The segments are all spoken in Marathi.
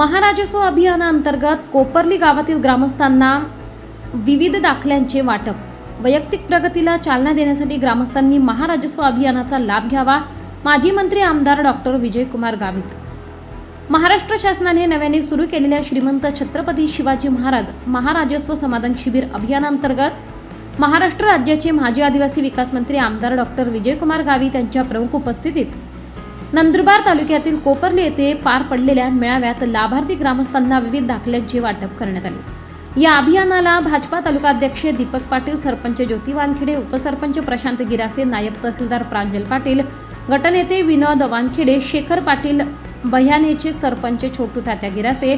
महाराजस्व अभियानाअंतर्गत कोपरली गावातील ग्रामस्थांना विविध दाखल्यांचे वाटप. वैयक्तिक प्रगतीला चालना देण्यासाठी ग्रामस्थांनी महाराजस्व अभियानाचा लाभ घ्यावा माजी मंत्री आमदार डॉक्टर विजयकुमार गावित. महाराष्ट्र शासनाने नव्याने सुरू केलेल्या श्रीमंत छत्रपती शिवाजी महाराज महाराजस्व समाधान शिबिर अभियानांतर्गत महाराष्ट्र राज्याचे माजी आदिवासी विकास मंत्री आमदार डॉक्टर विजयकुमार गावित यांच्या प्रमुख उपस्थितीत नंदुरबार तालुक्यातील कोपर्ली येथे पार पडलेल्या मेळाव्यात लाभार्थी ग्रामस्थांना विविध दाखल्यांचे वाटप करण्यात आले. या अभियानाला भाजपा तालुकाध्यक्ष दीपक पाटील सरपंच ज्योती वानखेडे उपसरपंच प्रशांत गिरासे नायब तहसीलदार प्रांजल पाटील गटनेते विनोद वानखेडे शेखर पाटील बह्यानेचे सरपंच छोटू तात्या गिरासे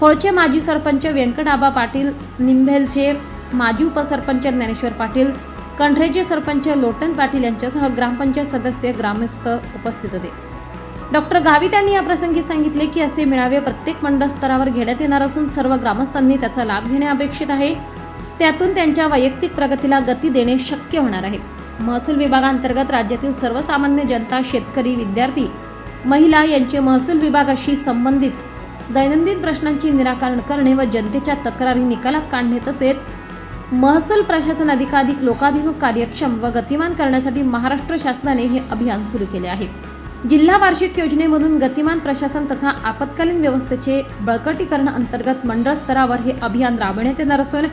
होळचे माजी सरपंच व्यंकटाबा पाटील निंभेलचे माजी उपसरपंच ज्ञानेश्वर पाटील कंढरेचे सरपंच लोटन पाटील यांच्यासह ग्रामपंचायत सदस्य ग्रामस्थ उपस्थित होते. डॉक्टर गावित यांनी याप्रसंगी सांगितले की असे मेळावे प्रत्येक मंडळ स्तरावर घेण्यात येणार असून सर्व ग्रामस्थांनी त्याचा लाभ घेणे अपेक्षित आहे. त्यातून त्यांच्या वैयक्तिक प्रगतीला गती देणे शक्य होणार आहे. महसूल विभागांतर्गत राज्यातील सर्वसामान्य जनता शेतकरी विद्यार्थी महिला यांचे महसूल विभागाशी संबंधित दैनंदिन प्रश्नांची निराकरण करणे व जनतेच्या तक्रारी निकालात काढणे तसेच महसूल प्रशासन अधिकाधिक लोकाभिमुख कार्यक्षम व गतिमान करण्यासाठी महाराष्ट्र शासनाने हे अभियान सुरू केले आहे. जिल्हा वार्षिक योजनेमधून गतिमान प्रशासन तथा आपत्कालीन व्यवस्थेचे बळकटीकरण अंतर्गत मंडळ स्तरावर हे अभियान राबविण्यात येणार असून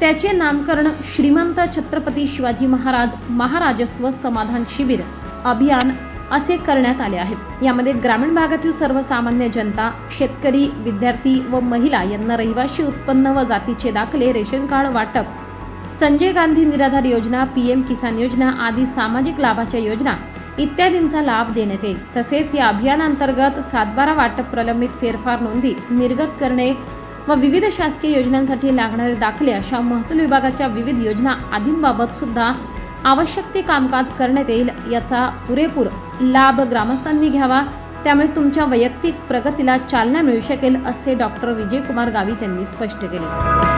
त्याचे नामकरण श्रीमंत छत्रपती शिवाजी महाराज महाराजस्व समाधान शिबिर अभियान असे करण्यात आले आहे. यामध्ये ग्रामीण भागातील सर्वसामान्य जनता शेतकरी विद्यार्थी व महिला यांना रहिवाशी उत्पन्न व जातीचे दाखले रेशन कार्ड वाटप संजय गांधी निराधार योजना पी एम किसान योजना आदी सामाजिक लाभाच्या योजना इत्यादींचा लाभ देण्यात येईल. तसेच या अभियानांतर्गत सातबारा वाटप प्रलंबित फेरफार नोंदी निर्गत करणे व विविध शासकीय योजनांसाठी लागणारे दाखले अशा महसूल विभागाच्या विविध योजना आदींबाबत सुद्धा आवश्यक ते कामकाज करण्यात येईल याचा पुरेपूर लाभ ग्रामस्थांनी घ्यावा. त्यामुळे तुमच्या वैयक्तिक प्रगतीला चालना मिळू शकेल असे डॉक्टर विजयकुमार गावित यांनी स्पष्ट केले.